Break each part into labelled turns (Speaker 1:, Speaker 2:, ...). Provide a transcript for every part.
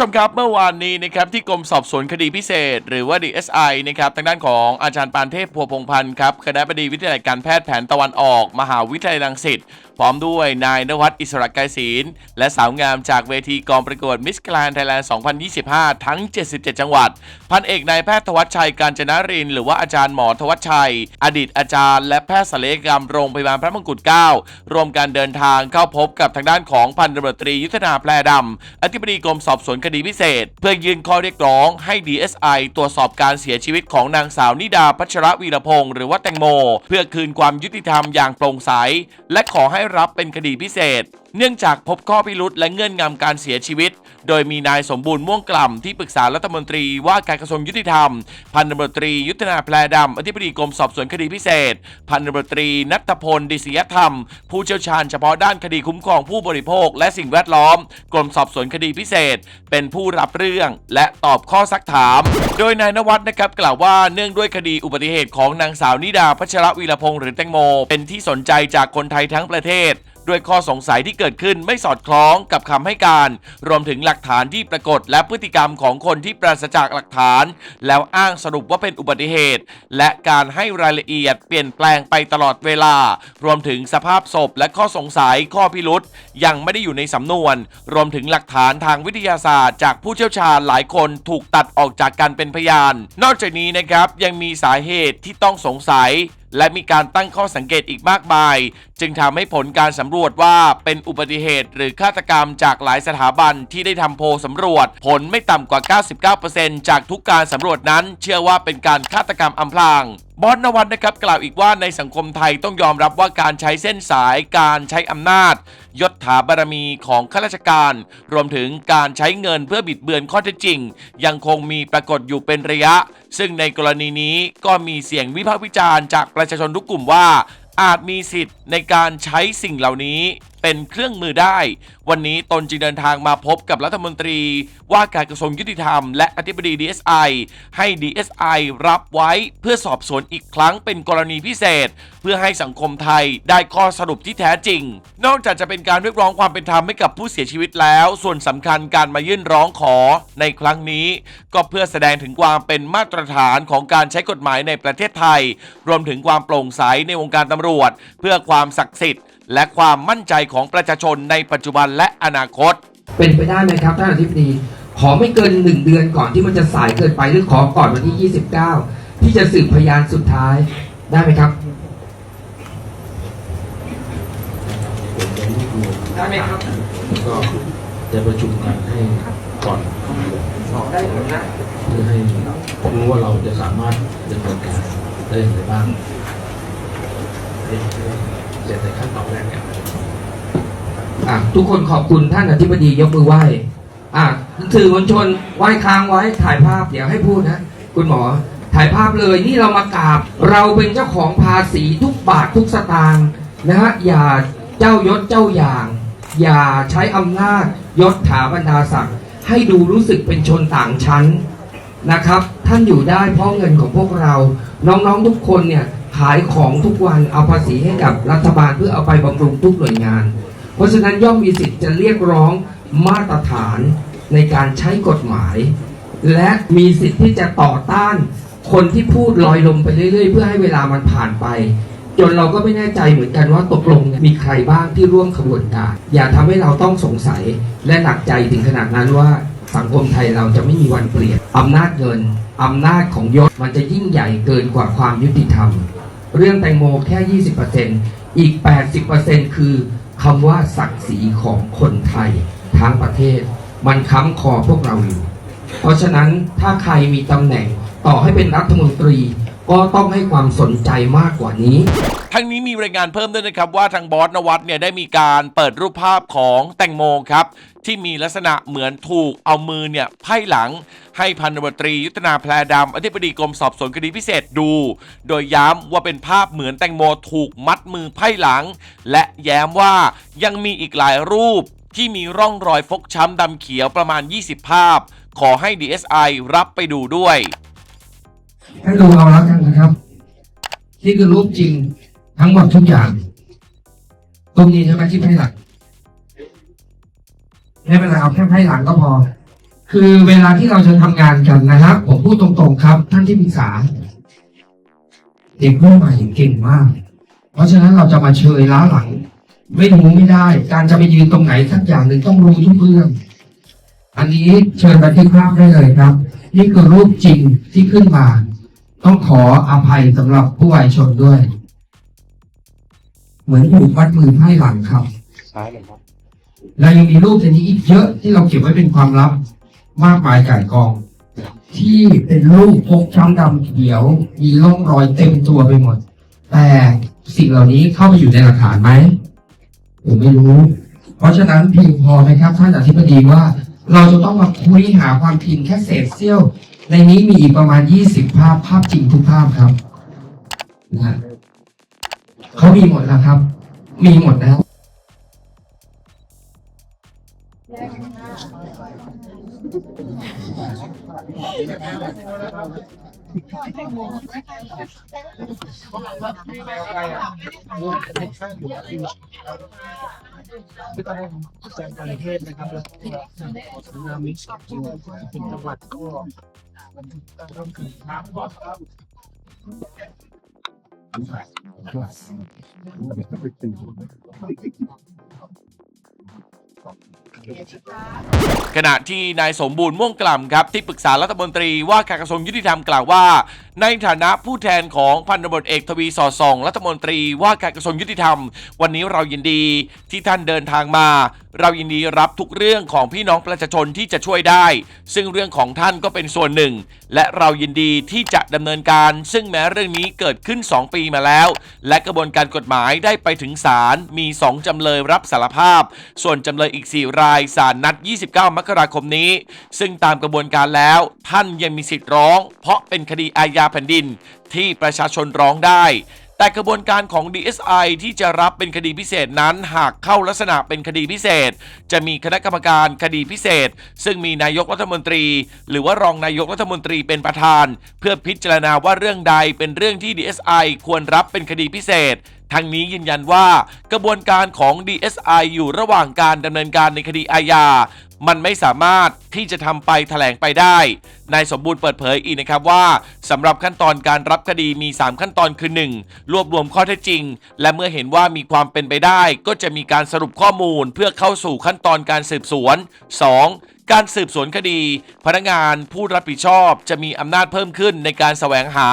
Speaker 1: ชมครับเมื่อวานนี้นะครับที่กรมสอบสวนคดีพิเศษ หรือว่า DSI นะครับทางด้านของอาจารย์ปานเทพพัวพงพันธ์ครับคณะบดีวิทยาลัยการแพทย์แผนตะวันออก มหาวิทยาลัยรังสิตพร้อมด้วยนายนวัดอิสระไกรศีลและสาวงามจากเวทีกองประกวดมิส r ก n d ไทยแลนด์ 2025 ทั้ง 77 จังหวัด พันเอกนายแพทย์ธวัชชัยการจนาริน หรือว่าอาจารย์หมอธวัชชัย อดีตอาจารย์ และแพทย์ศัลยกรรมโรงพยาบาลพระมงกุฎเกล้ารวมการเดินทางเข้าพบกับทางด้านของพันตำรวจตรียุทธนาแพรดำอธิบดีกรมสอบสวนคดีพิเศษ เพื่อยื่นข้อเรียกร้องให้ DSI ตรวจสอบการเสียชีวิตของนางสาวนิดาพัชรวีรพงศ์หรือว่าแตงโม เพื่อคืนความยุติธรรมอย่างโปร่งใส และขอให้รับเป็นคดีพิเศษ เนื่องจากพบข้อพิรุษและเงื่อนงำการเสียชีวิต โดยมีนายสมบูรณ์ม่วงกล่ำที่ปรึกษารัฐมนตรีว่าการกระทรวงยุติธรรม พันตำรวจตรียุทธนาแพรดำอธิบดีกรมสอบสวนคดีพิเศษ พันตำรวจตรีนัทพลดิศยธรรม ผู้เชี่ยวชาญเฉพาะด้านคดีคุ้มครองผู้บริโภค และสิ่งแวดล้อม กรมสอบสวนคดีพิเศษ เป็นผู้รับเรื่อง และตอบข้อซักถาม โดยนายนวัฒน์นะครับกล่าวว่าเนื่องด้วยคดีอุบัติเหตุของนางสาวนิดาพัชรวีรพงศ์หรือแตงโม เป็นที่สนใจจากคนไทยทั้งประเทศ ด้วยข้อสงสัยที่เกิดขึ้นไม่สอดคล้องกับคำให้การ รวมถึงหลักฐานที่ปรากฏและพฤติกรรมของคนที่ปราศจากหลักฐาน แล้วอ้างสรุปว่าเป็นอุบัติเหตุ และการให้รายละเอียดเปลี่ยนแปลงไปตลอดเวลา รวมถึงสภาพศพและข้อสงสัยข้อพิรุษยังไม่ได้อยู่ในสำนวน รวมถึงหลักฐานทางวิทยาศาสตร์ จากผู้เชี่ยวชาญหลายคนถูกตัดออกจากการเป็นพยาน นอกจากนี้นะครับยังมีสาเหตุที่ต้องสงสัยและมีการตั้งข้อสังเกตอีกมากมาย จึงทำให้ผลการสำรวจว่าเป็นอุบัติเหตุหรือฆาตกรรมจากหลายสถาบันที่ได้ทำโพสำรวจ ผลไม่ต่ำกว่า 99%จากทุกการสำรวจนั้น เชื่อว่าเป็นการฆาตกรรมอำพรางบอสนวัตนะครับกล่าวอีกว่าในสังคมไทยต้องยอมรับว่าการใช้เส้นสายการใช้อำนาจ ยศถาบารมีของข้าราชการ รวมถึงการใช้เงินเพื่อบิดเบือนข้อเท็จจริง ยังคงมีปรากฏอยู่เป็นระยะ ซึ่งในกรณีนี้ก็มีเสียงวิพากษ์วิจารณ์จากประชาชนทุกกลุ่มว่า อาจมีสิทธิ์ในการใช้สิ่งเหล่านี้ เป็นเครื่องมือได้ วันนี้ตนจึงเดินทางมาพบกับรัฐมนตรี ว่าการกระทรวงยุติธรรมและอธิบดี DSI ให้ DSI รับไว้เพื่อสอบสวนอีกครั้งเป็นกรณีพิเศษ เพื่อให้สังคมไทยได้ข้อสรุปที่แท้จริง นอกจากจะเป็นการเรียกร้องความเป็นธรรมให้กับผู้เสียชีวิตแล้ว ส่วนสำคัญการมายื่นร้องขอในครั้งนี้ ก็เพื่อแสดงถึงความเป็นมาตรฐานของการใช้กฎหมายในประเทศไทย รวมถึงความโปร่งใสในวงการตำรวจ เพื่อความศักดิ์สิทธิ์ และความมั่นใจของประชาชนในปัจจุบันและอนาคต
Speaker 2: เป็นไปได้ไหมครับท่านอธิบดีขอไม่เกินหนึ่งเดือนก่อนที่มันจะสายเกินไปหรือขอก่อนวันที่ 29 ที่จะสืบพยานสุดท้ายได้ไหมครับได้ไหมครับ
Speaker 3: ก็จะประชุมกันให้ก่อน
Speaker 2: บอกได้หมดนะ
Speaker 3: เพื่อให้รู้ว่าเราจะสามารถดำเนินการได้อย่างไรบ้าง จในขั้นตอนแรกเนี่ย
Speaker 2: อะทุกคนขอบคุณท่านอธิบดียกมือไหว้อะสื่อมวลชนไหว้ค้างไว้ถ่ายภาพเดี๋ยวให้พูดนะ คุณหมอถ่ายภาพเลยนี่เรามากราบ เราเป็นเจ้าของภาษีทุกบาททุกสตางค์นะฮะอย่าเจ้ายศเจ้าอย่าง อย่าใช้อำนาจยศถาบรรดาศักดิ์ให้ดูรู้สึกเป็นชนต่างชั้นนะครับ ท่านอยู่ได้เพราะเงินของพวกเรา น้องๆทุกคนเนี่ย ขายของทุกวันเอาภาษีให้กับรัฐบาลเพื่อเอาไปบำรุงทุกหน่วยงาน เพราะฉะนั้นย่อมมีสิทธิ์จะเรียกร้องมาตรฐานในการใช้กฎหมาย และมีสิทธิ์ที่จะต่อต้านคนที่พูดลอยลมไปเรื่อยๆ เพื่อให้เวลามันผ่านไป จนเราก็ไม่แน่ใจเหมือนกันว่าตกลงมีใครบ้างที่ร่วมขบวนการ อย่าทำให้เราต้องสงสัยและหนักใจถึงขนาดนั้นว่าสังคมไทยเราจะไม่มีวันเปลี่ยนอำนาจเงินอำนาจของยศมันจะยิ่งใหญ่เกินกว่าความยุติธรรม เรื่องแตงโมแค่ 20%อีก 80%คือคำว่าศักดิ์ศรีของคนไทยทั้งประเทศ มันค้ำคอพวกเราอยู่ เพราะฉะนั้นถ้าใครมีตำแหน่งต่อให้เป็นรัฐมนตรี ก็ต้องให้ความสนใจมากกว่านี้
Speaker 1: ทั้งนี้มีรายงานเพิ่มด้วยนะครับว่าทางบอสนวัตเนี่ยได้มีการเปิดรูปภาพของแตงโมครับ ที่มีลักษณะเหมือนถูกเอามือเนี่ยไพ่หลัง ให้พันตำรวจตรียุทธนาแพรดำอธิบดีกรมสอบสวนคดีพิเศษดู โดยย้ำว่าเป็นภาพเหมือนแตงโมถูกมัดมือไพ่หลัง และแย้มว่ายังมีอีกหลายรูปที่มีร่องรอยฟกช้ำดำเขียวประมาณ 20 ภาพ ขอให้ DSI รับไปดูด้วย
Speaker 2: ให้ดูเอาแล้วกันนะครับ นี่คือรูปจริงทั้งหมดทุกอย่าง ตรงนี้ใช่ไหมที่ไพ่หลังไม่เป็นไรเอาแค่ไพ่หลังก็พอ คือเวลาที่เราจะทำงานกันนะครับ ผมพูดตรงๆครับ ท่านที่ปรึกษาเด็กรุ่นใหม่เก่งมาก เพราะฉะนั้นเราจะมาเชยล้าหลัง ไม่รู้ไม่ได้ การจะไปยืนตรงไหนสักอย่างหนึ่งต้องรู้ทุกเรื่อง อันนี้เชิญบันทึกภาพได้เลยครับ นี่คือรูปจริงที่ขึ้นมา ต้องขออภัยสำหรับผู้วายชนด้วย เหมือนถูกมัดมือไพ่หลังครับและยังมีรูปชนิดอีกเยอะที่เราเก็บไว้เป็นความลับ มากมายก่ายกอง ที่เป็นรูปพกช้ำดำเขียว มีร่องรอยเต็มตัวไปหมด แต่สิ่งเหล่านี้เข้าไปอยู่ในหลักฐานไหมผมไม่รู้ เพราะฉะนั้นเพียงพอไหมครับท่านอธิบดีว่า เราจะต้องมาคุยหาความจริงแค่เศษเสี้ยว ในนี้มีอีกประมาณ 20 ภาพภาพจริงทุกภาพครับนะเขามีหมดแล้วครับ มีหมดแล้ว
Speaker 4: คือตอนนี้แจ้งการเทศนะครับแล้วก็สำนักมิตรจริงเป็นจังหวัดก็
Speaker 1: ขณะที่นายสมบูรณ์ม่วงกล่ำครับที่ปรึกษารัฐมนตรีว่าการกระทรวงยุติธรรมกล่าวว่า ในฐานะผู้แทนของพันตำรวจเอกทวีสอดส่องรัฐมนตรีว่าการกระทรวงยุติธรรม วันนี้เรายินดีที่ท่านเดินทางมา เรายินดีรับทุกเรื่องของพี่น้องประชาชนที่จะช่วยได้ ซึ่งเรื่องของท่านก็เป็นส่วนหนึ่ง และเรายินดีที่จะดำเนินการ ซึ่งแม้เรื่องนี้เกิดขึ้น 2 ปีมาแล้ว และกระบวนการกฎหมายได้ไปถึงศาลมี 2จำเลยรับสารภาพ ส่วนจำเลยอีก 4 รายศาลนัด 29 มกราคมนี้ ซึ่งตามกระบวนการแล้ว ท่านยังมีสิทธิ์ร้อง เพราะเป็นคดีอาญาแผ่นดินที่ประชาชนร้องได้ แต่กระบวนการของ DSI ที่จะรับเป็นคดีพิเศษนั้นหากเข้าลักษณะเป็นคดีพิเศษ จะมีคณะกรรมการคดีพิเศษ ซึ่งมีนายกรัฐมนตรี หรือว่ารองนายกรัฐมนตรีเป็นประธาน เพื่อพิจารณาว่าเรื่องใดเป็นเรื่องที่ DSI ควรรับเป็นคดีพิเศษทั้งนี้ยืนยันว่ากระบวนการของ DSI อยู่ระหว่างการดำเนินการในคดีอาญา มันไม่สามารถที่จะทำไปแถลงไปได้ นายสมบูรณ์เปิดเผยอีกนะครับว่าสำหรับขั้นตอนการรับคดีมี 3 ขั้นตอนคือ 1. รวบรวมข้อเท็จจริง และเมื่อเห็นว่ามีความเป็นไปได้ ก็จะมีการสรุปข้อมูลเพื่อเข้าสู่ขั้นตอนการสืบสวน 2. การสืบสวนคดี พนักงานผู้รับผิดชอบจะมีอำนาจเพิ่มขึ้นในการแสวงหา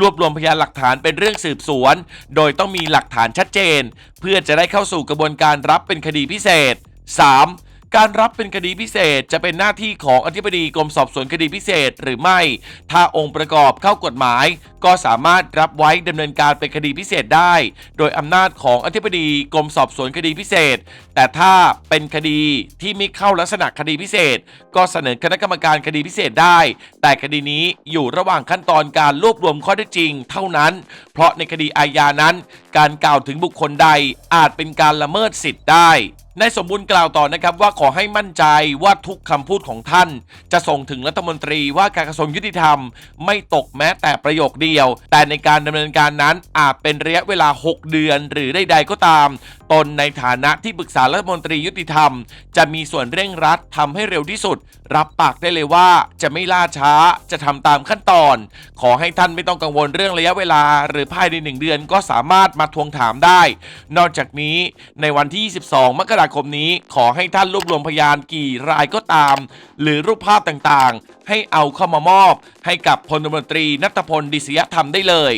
Speaker 1: รวบรวมพยานหลักฐานเป็นเรื่องสืบสวน โดยต้องมีหลักฐานชัดเจน เพื่อจะได้เข้าสู่กระบวนการรับเป็นคดีพิเศษ 3. การรับเป็นคดีพิเศษจะเป็นหน้าที่ของอธิบดีกรมสอบสวนคดีพิเศษหรือไม่ ถ้าองค์ประกอบเข้ากฎหมาย ก็สามารถรับไว้ดำเนินการเป็นคดีพิเศษได้ โดยอำนาจของอธิบดีกรมสอบสวนคดีพิเศษ แต่ถ้าเป็นคดีที่ไม่เข้าลักษณะคดีพิเศษ ก็เสนอคณะกรรมการคดีพิเศษได้ แต่คดีนี้อยู่ระหว่างขั้นตอนการรวบรวมข้อเท็จจริง เท่านั้น เพราะในคดีอาญานั้น การกล่าวถึงบุคคลใดอาจเป็นการละเมิดสิทธิ์ได้ นายสมบูรณ์กล่าวต่อนะครับว่าขอให้มั่นใจว่าทุกคำพูดของท่าน จะส่งถึงรัฐมนตรีว่าการกระทรวงยุติธรรม ไม่ตกแม้แต่ประโยคเดียว แต่ในการดำเนินการนั้นอาจเป็นระยะเวลา 6 เดือน หรือใดๆก็ตามตนในฐานะที่ปรึกษารัฐมนตรียุติธรรม จะมีส่วนเร่งรัดทำให้เร็วที่สุด รับปากได้เลยว่าจะไม่ล่าช้าจะทำตามขั้นตอน ขอให้ท่านไม่ต้องกังวลเรื่องระยะเวลา หรือภายในหนึ่งเดือนก็สามารถมาทวงถามได้ นอกจากนี้ในวันที่ 22 มกราคมนี้ ขอให้ท่านรวบรวมพยานกี่รายก็ตาม หรือรูปภาพต่างๆ ให้เอาเข้ามามอบ ให้กับพลตำรวจตรีนัทพลดิษยธรรมได้เลย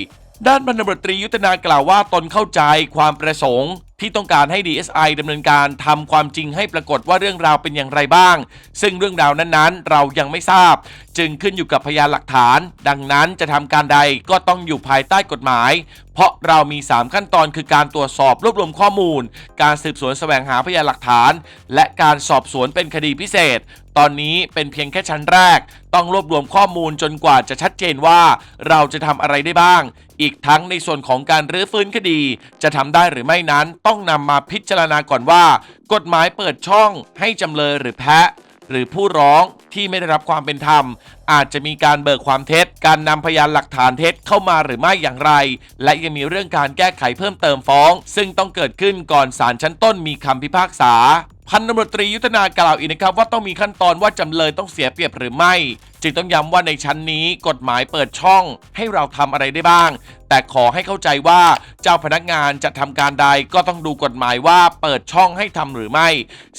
Speaker 1: ด้านพันตำรวจตรียุทธนากล่าวว่าตนเข้าใจความประสงค์ ที่ต้องการให้ DSI ดำเนินการทำความจริงให้ปรากฏว่าเรื่องราวเป็นอย่างไรบ้าง ซึ่งเรื่องราวนั้นๆ เรายังไม่ทราบ จึงขึ้นอยู่กับพยานหลักฐาน ดังนั้นจะทำการใดก็ต้องอยู่ภายใต้กฎหมาย เพราะเรามี 3 ขั้นตอนคือการตรวจสอบรวบรวมข้อมูล การสืบสวนแสวงหาพยานหลักฐาน และการสอบสวนเป็นคดีพิเศษ ตอนนี้เป็นเพียงแค่ชั้นแรก ต้องรวบรวมข้อมูลจนกว่าจะชัดเจนว่า เราจะทำอะไรได้บ้าง อีกทั้งในส่วนของการรื้อฟื้นคดี จะทำได้หรือไม่นั้นต้องนำมาพิจารณาก่อนว่า กฎหมายเปิดช่องให้จำเลยหรือแพ้หรือผู้ร้องที่ไม่ได้รับความเป็นธรรม อาจจะมีการเบิกความเท็จ การนำพยานหลักฐานเท็จเข้ามาหรือไม่อย่างไร และยังมีเรื่องการแก้ไขเพิ่มเติมฟ้อง ซึ่งต้องเกิดขึ้นก่อนศาลชั้นต้นมีคำพิพากษาพันตำรวจตรียุทธนากล่าวอีกนะครับว่าต้องมีขั้นตอนว่าจำเลยต้องเสียเปรียบหรือไม่ จึงต้องย้ำว่าในชั้นนี้กฎหมายเปิดช่อง ให้เราทำอะไรได้บ้าง แต่ขอให้เข้าใจว่าเจ้าพนักงานจะทำการใดก็ต้องดูกฎหมายว่าเปิดช่องให้ทำหรือไม่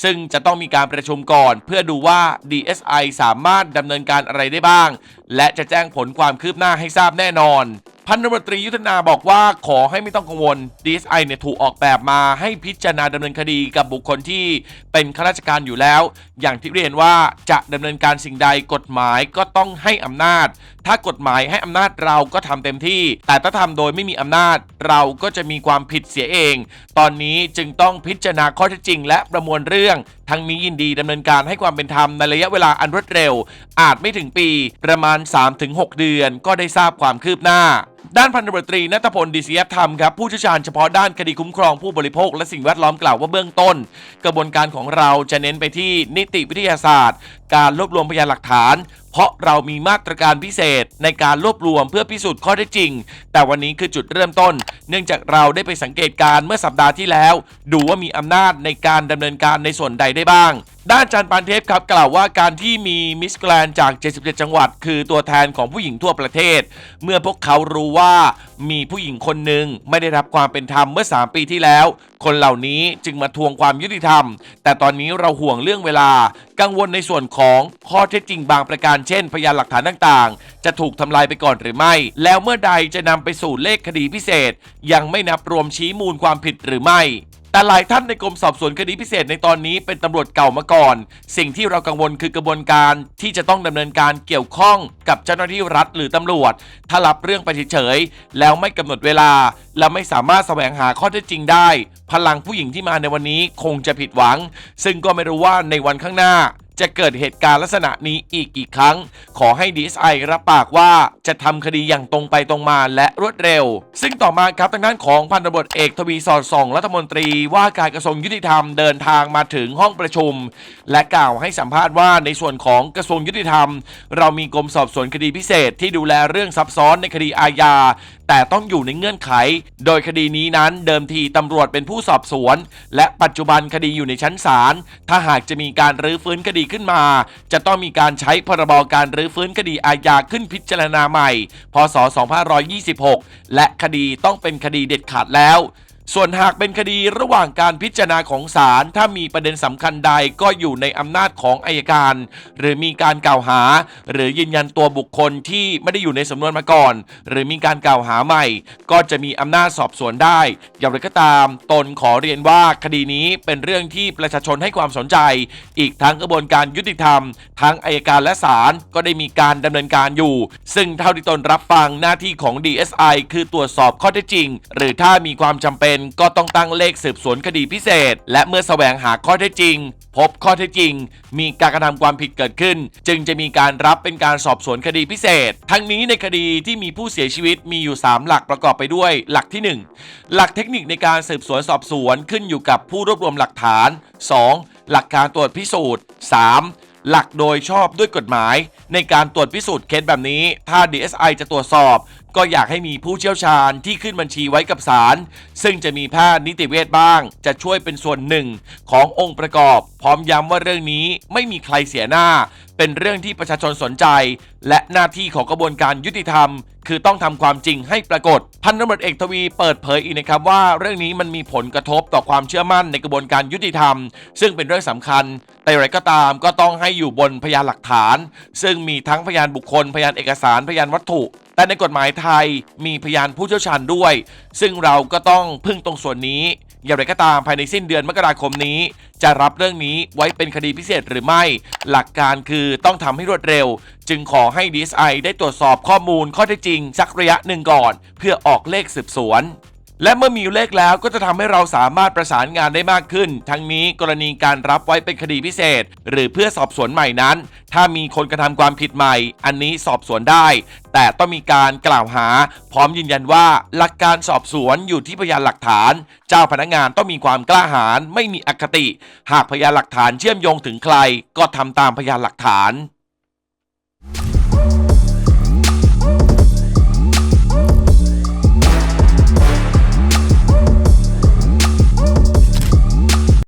Speaker 1: ซึ่งจะต้องมีการประชุมก่อน เพื่อดูว่า DSI สามารถดำเนินการอะไรได้บ้าง และจะแจ้งผลความคืบหน้าให้ทราบแน่นอน พันตำรวจตรียุทธนาบอกว่าขอให้ไม่ต้องกังวล DSI เนี่ยถูกออกแบบมาให้พิจารณาดำเนินคดีกับบุคคลที่เป็นข้าราชการอยู่แล้ว อย่างที่เรียนว่าจะดำเนินการสิ่งใดกฎหมายก็ต้องให้อำนาจ ถ้ากฎหมายให้อำนาจเราก็ทำเต็มที่ แต่ถ้าทำโดยไม่มีอำนาจเราก็จะมีความผิดเสียเอง ตอนนี้จึงต้องพิจารณาข้อเท็จจริง และประมวลเรื่อง ทั้งนี้ยินดีดำเนินการให้ความเป็นธรรมในระยะเวลาอันรวดเร็ว อาจไม่ถึงปีประมาณ 3-6 เดือนก็ได้ทราบความคืบหน้า ด้านพันตำรวจตรีนัทพลดีเซียธรรมครับผู้เชี่ยวชาญเฉพาะด้านคดีคุ้มครองผู้บริโภคและสิ่งแวดล้อมกล่าวว่าเบื้องต้น กระบวนการของเราจะเน้นไปที่นิติวิทยาศาสตร์ การรวบรวมพยานหลักฐาน เพราะเรามีมาตรการพิเศษในการรวบรวมเพื่อพิสูจน์ข้อเท็จจริง แต่วันนี้คือจุดเริ่มต้น เนื่องจากเราได้ไปสังเกตการณ์เมื่อสัปดาห์ที่แล้ว ดูว่ามีอำนาจในการดำเนินการในส่วนใดได้บ้าง ด้านจารย์ปานเทพครับกล่าวว่าการที่มีมิสแกรนจาก 77 จังหวัด คือตัวแทนของผู้หญิงทั่วประเทศ เมื่อพวกเขารู้ว่ามีผู้หญิงคนหนึ่งไม่ได้รับความเป็นธรรมเมื่อ 3 ปีที่แล้ว คนเหล่านี้จึงมาทวงความยุติธรรม แต่ตอนนี้เราห่วงเรื่องเวลากังวลในส่วนของข้อเท็จจริงบางประการเช่น พยานหลักฐานต่างๆ จะถูกทำลายไปก่อนหรือไม่ แล้วเมื่อใดจะนำไปสู่เลขคดีพิเศษ ยังไม่นับรวมชี้มูลความผิดหรือไม่แต่หลายท่านในกรมสอบสวนคดีพิเศษในตอนนี้เป็นตำรวจเก่ามาก่อน สิ่งที่เรากังวลคือกระบวนการที่จะต้องดำเนินการเกี่ยวข้องกับเจ้าหน้าที่รัฐหรือตำรวจ ถ้ารับเรื่องไปเฉยๆแล้วไม่กำหนดเวลา และไม่สามารถแสวงหาข้อเท็จจริงได้ พลังผู้หญิงที่มาในวันนี้คงจะผิดหวัง ซึ่งก็ไม่รู้ว่าในวันข้างหน้า จะเกิดเหตุการณ์ลักษณะนี้อีกกี่ครั้ง ขอให้ DSI รับปากว่าจะทำคดีอย่างตรงไปตรงมาและรวดเร็ว ซึ่งต่อมาครับทางด้านของพันตำรวจเอกทวีสอดส่องรัฐมนตรีว่าการกระทรวงยุติธรรมเดินทางมาถึงห้องประชุม และกล่าวให้สัมภาษณ์ว่าในส่วนของกระทรวงยุติธรรม เรามีกรมสอบสวนคดีพิเศษที่ดูแลเรื่องซับซ้อนในคดีอาญา แต่ต้องอยู่ในเงื่อนไข โดยคดีนี้นั้นเดิมทีตำรวจเป็นผู้สอบสวน และปัจจุบันคดีอยู่ในชั้นศาล ถ้าหากจะมีการรื้อฟื้นคดีขึ้นมา จะต้องมีการใช้พรบการรื้อฟื้นคดีอาญาขึ้นพิจารณาใหม่ พศ 2526 และคดีต้องเป็นคดีเด็ดขาดแล้ว ส่วนหากเป็นคดีระหว่างการพิจารณาของศาลถ้ามีประเด็นสำคัญใดก็อยู่ในอำนาจของอายการ หรือมีการกล่าวหา หรือยืนยันตัวบุคคลที่ไม่ได้อยู่ในสำนวนมาก่อน หรือมีการกล่าวหาใหม่ ก็จะมีอำนาจสอบสวนได้ อย่างไรก็ตาม ตนขอเรียนว่าคดีนี้เป็นเรื่องที่ประชาชนให้ความสนใจ อีกทั้งกระบวนการยุติธรรม ทั้งอายการและศาลก็ได้มีการดำเนินการอยู่ ซึ่งเท่าที่ตนรับฟังหน้าที่ของ DSI คือตรวจสอบข้อเท็จจริง หรือถ้ามีความจำเป็นก็ต้องตั้งเลขสืบสวนคดีพิเศษ และเมื่อแสวงหาข้อเท็จจริง พบข้อเท็จจริง มีการกระทำความผิดเกิดขึ้น จึงจะมีการรับเป็นการสอบสวนคดีพิเศษ ทั้งนี้ในคดีที่มีผู้เสียชีวิตมีอยู่ 3 หลักประกอบไปด้วย หลักที่ 1 หลักเทคนิคในการสืบสวนสอบสวนขึ้นอยู่กับผู้รวบรวมหลักฐาน 2. หลักการตรวจพิสูจน์ 3. หลักโดยชอบด้วยกฎหมาย ในการตรวจพิสูจน์เคสแบบนี้ ถ้า DSI จะตรวจสอบ ก็อยากให้มีผู้เชี่ยวชาญที่ขึ้นบัญชีไว้กับศาลซึ่งจะมีแพทย์นิติเวชบ้าง จะช่วยเป็นส่วนหนึ่งขององค์ประกอบ พร้อมย้ำว่าเรื่องนี้ไม่มีใครเสียหน้า เป็นเรื่องที่ประชาชนสนใจ และหน้าที่ของกระบวนการยุติธรรม คือต้องทำความจริงให้ปรากฏ พันตำรวจเอกทวีเปิดเผยอีกนะครับว่าเรื่องนี้มันมีผลกระทบต่อความเชื่อมั่นในกระบวนการยุติธรรม ซึ่งเป็นเรื่องสำคัญ แต่อย่างไรก็ตามก็ต้องให้อยู่บนพยานหลักฐาน ซึ่งมีทั้งพยานบุคคล พยานเอกสาร พยานวัตถุ แต่ในกฎหมายไทยมีพยานผู้เชี่ยวชาญด้วย ซึ่งเราก็ต้องพึ่งตรงส่วนนี้ อย่างไรก็ตามภายในสิ้นเดือนมกราคมนี้ จะรับเรื่องนี้ไว้เป็นคดีพิเศษหรือไม่ หลักการคือต้องทำให้รวดเร็ว จึงขอให้ DSI ได้ตรวจสอบข้อมูลข้อเท็จจริงสักระยะหนึ่งก่อน เพื่อออกเลขสืบสวน และเมื่อมีเลขแล้วก็จะทำให้เราสามารถประสานงานได้มากขึ้น ทั้งนี้กรณีการรับไว้เป็นคดีพิเศษ หรือเพื่อสอบสวนใหม่นั้น ถ้ามีคนกระทำความผิดใหม่ อันนี้สอบสวนได้ แต่ต้องมีการกล่าวหา พร้อมยืนยันว่า หลักการสอบสวนอยู่ที่พยานหลักฐาน เจ้าพนักงานต้องมีความกล้าหาญไม่มีอคติ หากพยานหลักฐานเชื่อมโยงถึงใคร ก็ทำตามพยานหลักฐาน